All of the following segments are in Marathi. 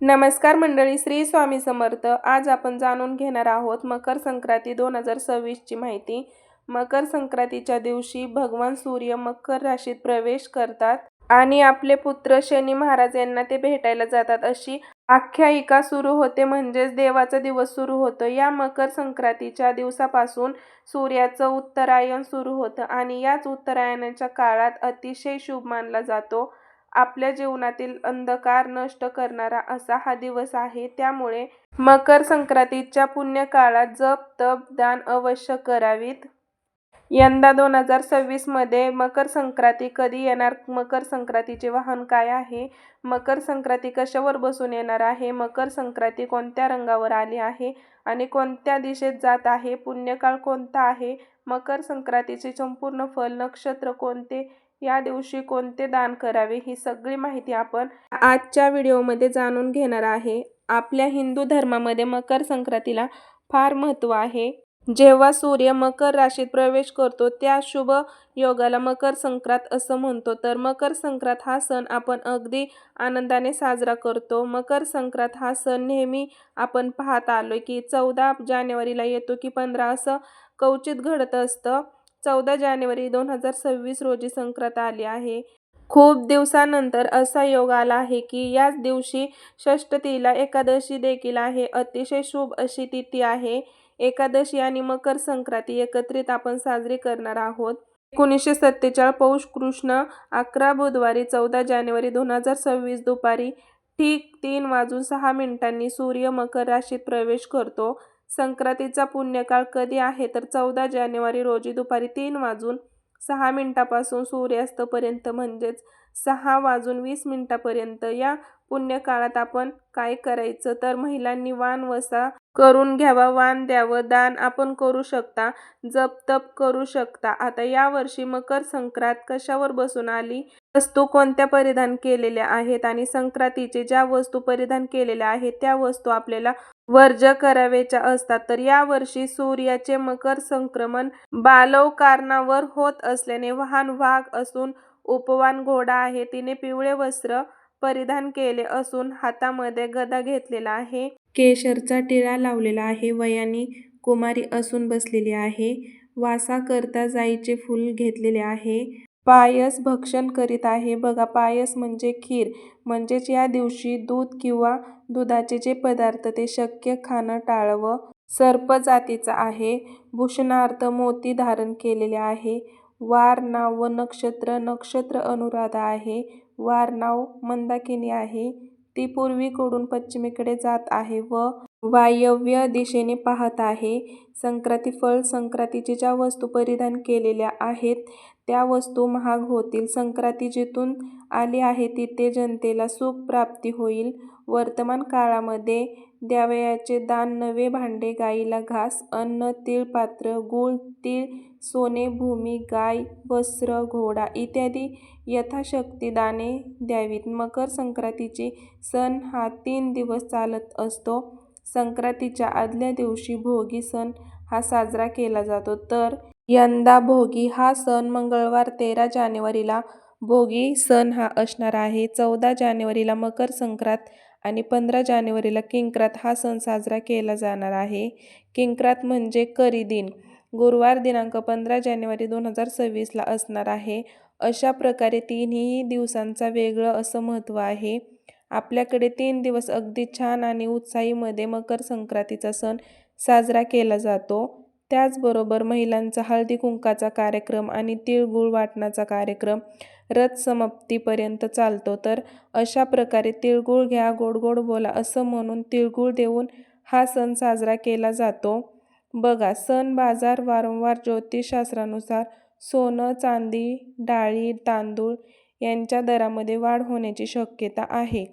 नमस्कार मंडळी श्री स्वामी समर्थ. आज आपण जाणून घेणार आहोत मकर संक्रांती दोन हजार सव्वीसची माहिती. मकर संक्रांतीच्या दिवशी भगवान सूर्य मकर राशीत प्रवेश करतात आणि आपले पुत्र शनी महाराज यांना ते भेटायला जातात. अशी आख्यायिका सुरू होते म्हणजेच देवाचा दिवस सुरू होतो. या मकर संक्रांतीच्या दिवसापासून सूर्याचं उत्तरायण सुरू होतं आणि याच उत्तरायणाच्या काळात अतिशय शुभ मानला जातो. आपल्या जीवनातील अंधकार नष्ट करणारा असा हा दिवस आहे. त्यामुळे मकर संक्रांतीच्या पुण्यकाळात जप तप दान अवश्य करावीत. यंदा दोन हजार सव्वीसमध्ये मकर संक्रांती कधी येणार? मकर संक्रांतीचे वाहन काय आहे? मकर संक्रांती कशावर बसून येणार आहे? मकर संक्रांती कोणत्या रंगावर आली आहे? आणि कोणत्या दिशेत जात आहे? पुण्यकाळ कोणता आहे? मकर संक्रांतीचे संपूर्ण फल नक्षत्र कोणते? या दिवशी कोणते दान करावे ही सगळी माहिती आपण आजच्या व्हिडिओमध्ये जाणून घेणार आहे. आपल्या हिंदू धर्मामध्ये मकर संक्रांतीला फार महत्त्व आहे. जेव्हा सूर्य मकर राशीत प्रवेश करतो त्या शुभ योगाला मकर संक्रांत असं म्हणतो. तर मकर संक्रांत हा सण आपण अगदी आनंदाने साजरा करतो. मकर संक्रांत हा सण नेहमी आपण पाहत आलो की चौदा जानेवारीला येतो की पंधरा असं कवचित घडत असतं. चौदा जानेवारी दोन हजार सव्वीस रोजी संक्रांत आली आहे. खूप दिवसानंतर असा योग आला आहे की याच दिवशी षष्टतीला एकादशी देखील आहे. अतिशय शुभ अशी तिथी आहे. एकादशी आणि मकर संक्रांती एकत्रित आपण साजरी करणार आहोत. एकोणीसशे सत्तेचाळीस पौष कृष्ण अकरा बुधवारी चौदा जानेवारी दोन हजार सव्वीस दुपारी ठीक तीन वाजून सहा मिनिटांनी सूर्य मकर राशीत प्रवेश करतो. संक्रांतीचा पुण्यकाळ कधी आहे तर चौदा जानेवारी रोजी दुपारी तीन वाजून सहा मिनिटापासून सूर्यास्तपर्यंत म्हणजेच सहा वाजून वीस मिनिटापर्यंत या पुण्यकाळात आपण काय करायचं? तर महिलांनी वान वसा करून घ्यावा वान द्यावं दान आपण करू शकता जप तप करू शकता. आता यावर्षी मकर संक्रांत कशावर बसून आली? वस्तू कोणत्या परिधान केलेल्या आहेत आणि संक्रांतीचे ज्या वस्तू परिधान केलेल्या आहेत त्या वस्तू आपल्याला वर्ज करावेच्या असतात. तर यावर्षी सूर्याचे मकर संक्रमण बालव कारणावर होत असल्याने वाहन वाघ असून उपवान घोडा आहे. तिने पिवळे वस्त्र परिधान केले असून हातामध्ये गदा घेतलेला आहे. केशरचा टिळा लावलेला आहे. वयानी कुमारी असून बसलेली आहे. वासा करता जाईचे फूल घेतलेले आहे. पायस भक्षण करीत आहे. बघा पायस म्हणजे खीर. म्हणजेच या दिवशी दूध किंवा दुधाचे जे पदार्थ ते शक्य खाणं टाळवं. सर्प जातीचा आहे. भूषणार्थ मोती धारण केलेले आहे. वार नाव व नक्षत्र नक्षत्र अनुराधा आहे. वार नाव मंदाकिनी आहे. ती पूर्वीकडून पश्चिमेकडे जात आहे व वायव्य दिशेने पाहत आहे. संक्रांती फळ संक्रांतीची ज्या वस्तू परिधान केलेल्या आहेत त्या वस्तू महाग होतील. संक्रांती जिथून आली आहे तिथे जनतेला सुख प्राप्ती होईल. वर्तमान काळामध्ये द्यावयाचे दान नवे भांडे गाईला घास अन्न तिळपात्र गूळ तीळ सोने भूमी गाय वस्त्र घोडा इत्यादी यथाशक्ती दाने द्यावीत. मकर संक्रांतीची सण हा तीन दिवस चालत असतो. संक्रांतीच्या आदल्या दिवशी भोगी सण हा साजरा केला जातो. तर यंदा भोगी हा सण मंगळवार तेरा जानेवारीला भोगी सण हा असणार आहे. चौदा जानेवारीला मकर संक्रांत आणि पंधरा जानेवारीला किंक्रात हा सण साजरा केला जाणार आहे. किंक्रात म्हणजे करी दिन. गुरुवार दिनांक पंधरा जानेवारी दोन हजार सव्वीसला असणार आहे. अशा प्रकारे तिन्ही दिवसांचा वेगळं असं महत्त्व आहे. आपल्याकडे तीन दिवस अगदी छान आणि उत्साहीमध्ये मकर संक्रांतीचा सण साजरा केला जातो. त्याचबरोबर महिलांचा हळदी कुंकाचा कार्यक्रम आणि तिळगुळ वाटण्याचा कार्यक्रम रथ समाप्तीपर्यंत चालतो. तर अशा प्रकारे तिळगुळ घ्या गोड गोड बोला असं म्हणून तिळगुळ देऊन हा सण साजरा केला जातो. बघा सण बाजार वारंवार ज्योतिषशास्त्रानुसार सोनं चांदी डाळी तांदूळ यांच्या दरामध्ये वाढ होण्याची शक्यता आहे.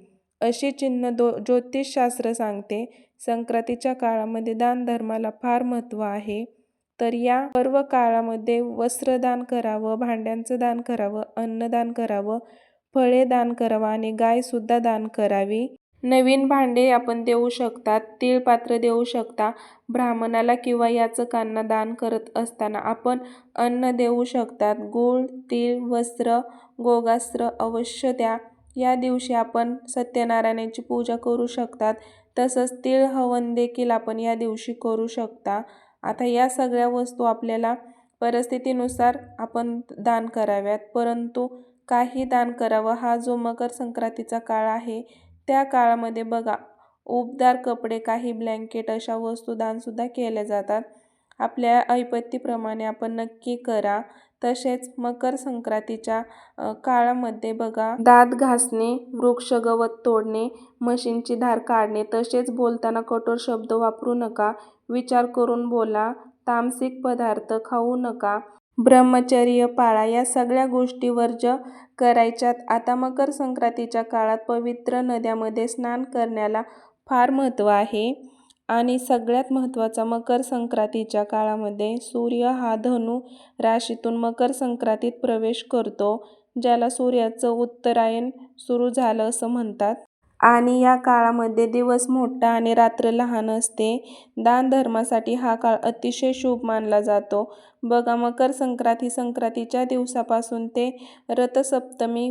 अशी चिन्ह दो ज्योतिषशास्त्र सांगते. संक्रांतीच्या काळामध्ये दानधर्माला फार महत्त्व आहे. तर या सर्व काळामध्ये वस्त्रदान करावं भांड्यांचं दान करावं अन्नदान करावं फळे दान करावं आणि गायसुद्धा दान करावी. नवीन भांडे आपण देऊ शकतात तिळपात्र देऊ शकता. ब्राह्मणाला किंवा याचकांना दान करत असताना आपण अन्न देऊ शकतात. गूळ तीळ वस्त्र गोगास्त्र अवश्य द्या. या दिवशी आपण सत्यनारायणाची पूजा करू शकतात. तसंच तीळ हवन देखील आपण या दिवशी करू शकता. आता या सगळ्या वस्तू आपल्याला परिस्थितीनुसार आपण दान कराव्यात. परंतु काही दान करावं हा जो मकर संक्रांतीचा काळ आहे त्या काळामध्ये बघा उबदार कपडे काही ब्लँकेट अशा वस्तू दानसुद्धा केल्या जातात. आपल्या ऐपत्तीप्रमाणे आपण नक्की करा. तसेच मकर संक्रांतीच्या काळामध्ये बघा दात घासणे वृक्ष गवत तोडणे मशीनची धार काढणे तसेच बोलताना कठोर शब्द वापरू नका विचार करून बोला तामसिक पदार्थ खाऊ नका ब्रह्मचर्य पाळा या सगळ्या गोष्टी वर्ज करायच्यात. आता मकर संक्रांतीच्या काळात पवित्र नद्यामध्ये स्नान करण्याला फार महत्त्व आहे. आणि सगळ्यात महत्त्वाचा मकर संक्रांतीच्या काळामध्ये सूर्य हा धनु राशीतून मकर संक्रांतीत प्रवेश करतो ज्याला सूर्याचं उत्तरायण सुरू झालं असं म्हणतात. आणि या काळामध्ये दिवस मोठा आणि रात्र लहान असते. दानधर्मासाठी हा काळ अतिशय शुभ मानला जातो. बघा मकर संक्रांती संक्रांतीच्या दिवसापासून ते रथसप्तमी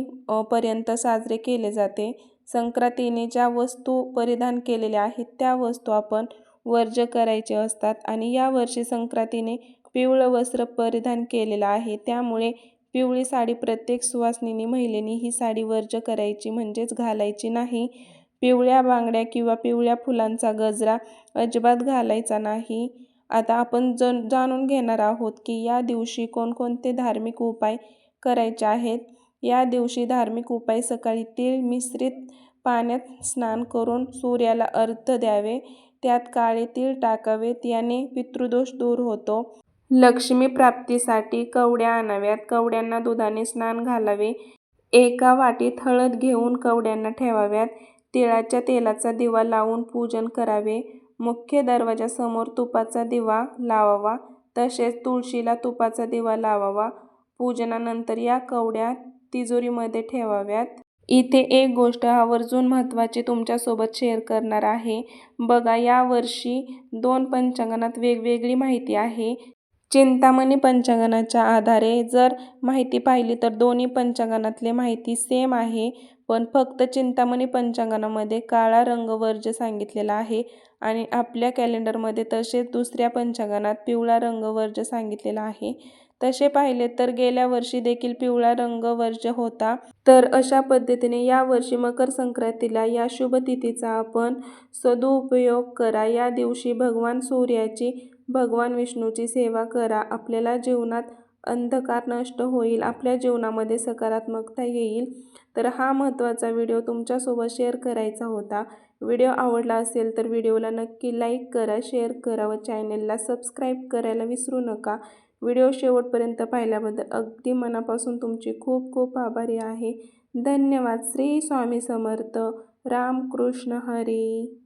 पर्यंत साजरे केले जाते. संक्रांतीने ज्या वस्तू परिधान केलेल्या आहेत त्या वस्तू आपण वर्ज करायचे असतात आणि या वर्षी संक्रांतीने पिवळं वस्त्र परिधान केलेलं आहे. त्यामुळे पिवळी साडी प्रत्येक सुवासिनी महिलेने ही साडी वर्ज करायची म्हणजेच घालायची नाही. पिवळ्या बांगड्या किंवा पिवळ्या फुलांचा गजरा अजिबात घालायचा नाही. आता आपण जन जाणून घेणार आहोत की या दिवशी कोणकोणते धार्मिक उपाय करायचे आहेत. या दिवशी धार्मिक उपाय सकाळी तीळ मिश्रित पाण्यात स्नान करून सूर्याला अर्थ द्यावे. त्यात काळे तीळ टाकावेत याने पितृदोष दूर होतो. लक्ष्मी प्राप्तीसाठी कवड्या आणाव्यात. कवड्यांना दुधाने स्नान घालावे. एका वाटीत हळद घेऊन कवड्यांना ठेवाव्यात. तिळाच्या तेलाचा दिवा लावून पूजन करावे. मुख्य दरवाजासमोर तुपाचा दिवा लावावा. तसेच तुळशीला तुपाचा दिवा लावावा. पूजनानंतर या कवड्या तिजोरीमध्ये ठेवाव्यात. इथे एक गोष्ट आवर्जून महत्त्वाची तुमच्यासोबत शेअर करणार आहे. बघा यावर्षी दोन पंचांगणात वेगवेगळी माहिती आहे. चिंतामणी पंचांगणाच्या आधारे जर माहिती पाहिली तर दोन्ही पंचांगणातले माहिती सेम आहे पण फक्त चिंतामणी पंचांगणामध्ये काळा रंग वर्ज सांगितलेला आहे आणि आपल्या कॅलेंडरमध्ये तसेच दुसऱ्या पंचांगणात पिवळा रंग वर्ज सांगितलेला आहे. तसे पाहिले तर गेल्या वर्षी देखील पिवळा रंग वर्ज्य होता. तर अशा पद्धतीने या वर्षी मकर संक्रांतीला या शुभ तिथीचा आपण सदुपयोग करा. या दिवशी भगवान सूर्याची भगवान विष्णूची सेवा करा. आपल्याला जीवनात अंधकार नष्ट होईल आपल्या जीवनामध्ये सकारात्मकता येईल. तर हा महत्त्वाचा व्हिडिओ तुमच्यासोबत शेअर करायचा होता. व्हिडिओ आवडला असेल तर व्हिडिओला नक्की लाईक करा शेअर करा व चॅनलला सबस्क्राईब करायला विसरू नका. व्हिडिओ शेवटपर्यंत पाहिल्याबद्दल अगदी मनापासून तुमची खूप खूप आभारी आहे. धन्यवाद. श्री स्वामी समर्थ. रामकृष्ण हरी.